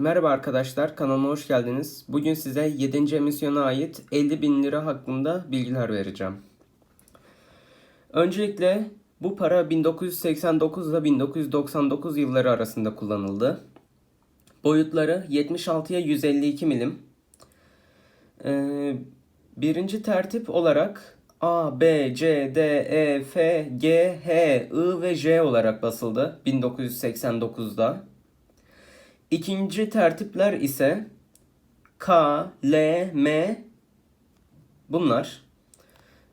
Merhaba arkadaşlar, kanalıma hoş geldiniz. Bugün size 7. emisyona ait 50 bin lira hakkında bilgiler vereceğim. Öncelikle bu para 1989 ile 1999 yılları arasında kullanıldı. Boyutları 76'ya 152 milim. Ee, birinci tertip olarak A, B, C, D, E, F, G, H, I ve J olarak basıldı 1989'da. İkinci tertipler ise K, L, M bunlar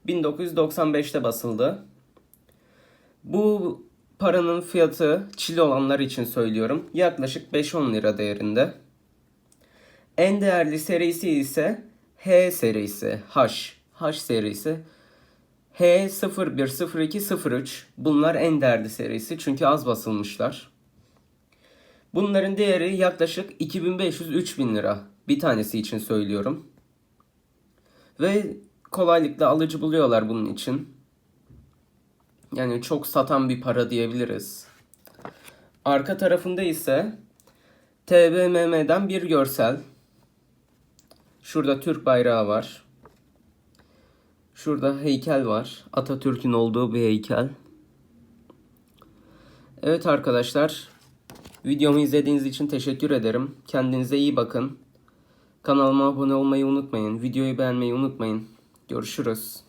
1995'te basıldı. Bu paranın fiyatı çili olanlar için söylüyorum. Yaklaşık 5-10 lira değerinde. En değerli serisi ise H serisi, H, H serisi. H01, 02, 03 bunlar en değerli serisi çünkü az basılmışlar. Bunların değeri yaklaşık 2500-3000 lira. Bir tanesi için söylüyorum. Ve kolaylıkla alıcı buluyorlar bunun için. Yani çok satan bir para diyebiliriz. Arka tarafında ise TBMM'den bir görsel. Şurada Türk bayrağı var. Şurada heykel var. Atatürk'ün olduğu bir heykel. Evet arkadaşlar. Videomu izlediğiniz için teşekkür ederim. Kendinize iyi bakın. Kanalıma abone olmayı unutmayın. Videoyu beğenmeyi unutmayın. Görüşürüz.